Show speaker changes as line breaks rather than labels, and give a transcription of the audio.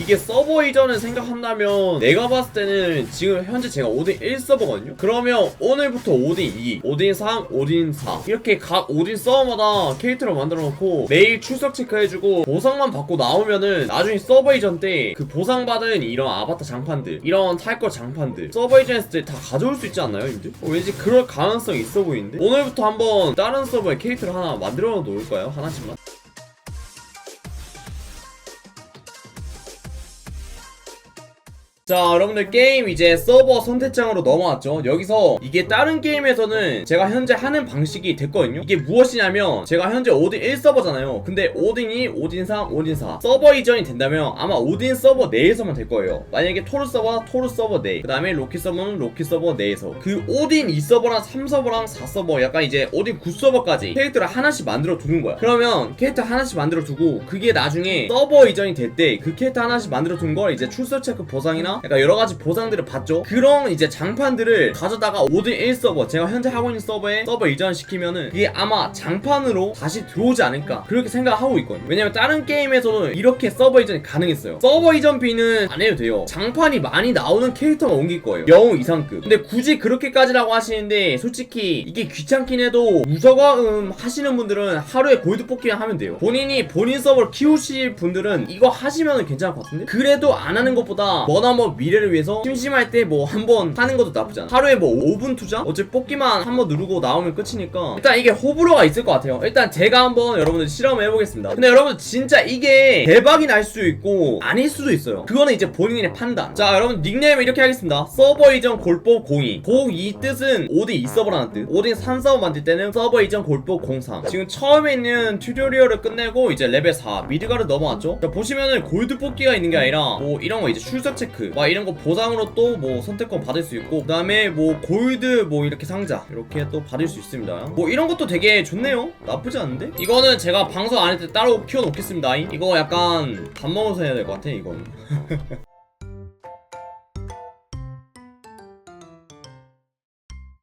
이게 서버 이전을 생각한다면 내가 봤을 때는 지금 현재 제가 5딘 1 서버거든요 그러면 오늘부터 5딘 2 5딘 3 5딘 4 이렇게 각 5딘 서버마다 캐릭터를 만들어 놓고 매일 출석 체크해주고 보상만 받고 나오면은 나중에 서버 이전 때 그 보상받은 이런 아바타 장판들 이런 탈거 장판들 서버 이전 했을 때 다 가져올 수 있지 않나요 님들? 어, 왠지 그럴 가능성이 있어 보이는데 오늘부터 한번 다른 서버에 캐릭터를 하나 만들어 놓을까요? 하나씩만? 자 여러분들 게임 이제 서버 선택장으로 넘어왔죠. 여기서 이게 다른 게임에서는 제가 현재 하는 방식이 됐거든요. 이게 무엇이냐면 제가 현재 오딘 1서버잖아요. 근데 오딘이 오딘 3, 오딘 4 서버 이전이 된다면 아마 오딘 서버 내에서만 될 거예요. 만약에 토르 서버 토르 서버 내그 다음에 로키 서버는 로키 서버 내에서. 그 오딘 2서버랑 3서버랑 4서버 약간 이제 오딘 9서버까지 캐릭터를 하나씩 만들어 두는 거야. 그러면 캐릭터 하나씩 만들어 두고 그게 나중에 서버 이전이 될 때 그 캐릭터 하나씩 만들어 둔 걸 이제 출석 체크 보상이나 약간 여러 가지 보상들을 받죠. 그런 이제 장판들을 가져다가 5등 1 서버 제가 현재 하고 있는 서버에 서버 이전시키면은 그게 아마 장판으로 다시 들어오지 않을까 그렇게 생각하고 있거든요. 왜냐면 다른 게임에서는 이렇게 서버 이전이 가능했어요. 서버 이전비는 안 해도 돼요. 장판이 많이 나오는 캐릭터만 옮길 거예요. 영웅 이상급. 근데 굳이 그렇게까지라고 하시는데 솔직히 이게 귀찮긴 해도 무서과음 하시는 분들은 하루에 골드 뽑기만 하면 돼요. 본인이 본인 서버를 키우실 분들은 이거 하시면 괜찮을 것 같은데? 그래도 안 하는 것보다 머나머 미래를 위해서 심심할 때 뭐 한 번 하는 것도 나쁘지 않아. 하루에 뭐 5분 투자? 어차피 뽑기만 한 번 누르고 나오면 끝이니까 일단 이게 호불호가 있을 것 같아요. 일단 제가 한번 여러분들 실험을 해보겠습니다. 근데 여러분 진짜 이게 대박이 날 수 있고 아닐 수도 있어요. 그거는 이제 본인의 판단. 자 여러분 닉네임 이렇게 하겠습니다. 서버 이전 골법 02. 02 뜻은 5딘 2서버라는 뜻. 5딘 3서버 만들 때는 서버 이전 골법 03. 지금 처음에 있는 튜토리얼을 끝내고 이제 레벨 4 미드가를 넘어왔죠. 자 보시면은 골드 뽑기가 있는 게 아니라 뭐 이런 거 이제 출석 체크 막 이런 거 보상으로 또 뭐 선택권 받을 수 있고 그다음에 뭐 골드 뭐 이렇게 상자 이렇게 또 받을 수 있습니다. 뭐 이런 것도 되게 좋네요. 나쁘지 않은데? 이거는 제가 방송 안 할 때 따로 키워 놓겠습니다. 이거 약간 밥 먹어서 해야 될 것 같아 이거는.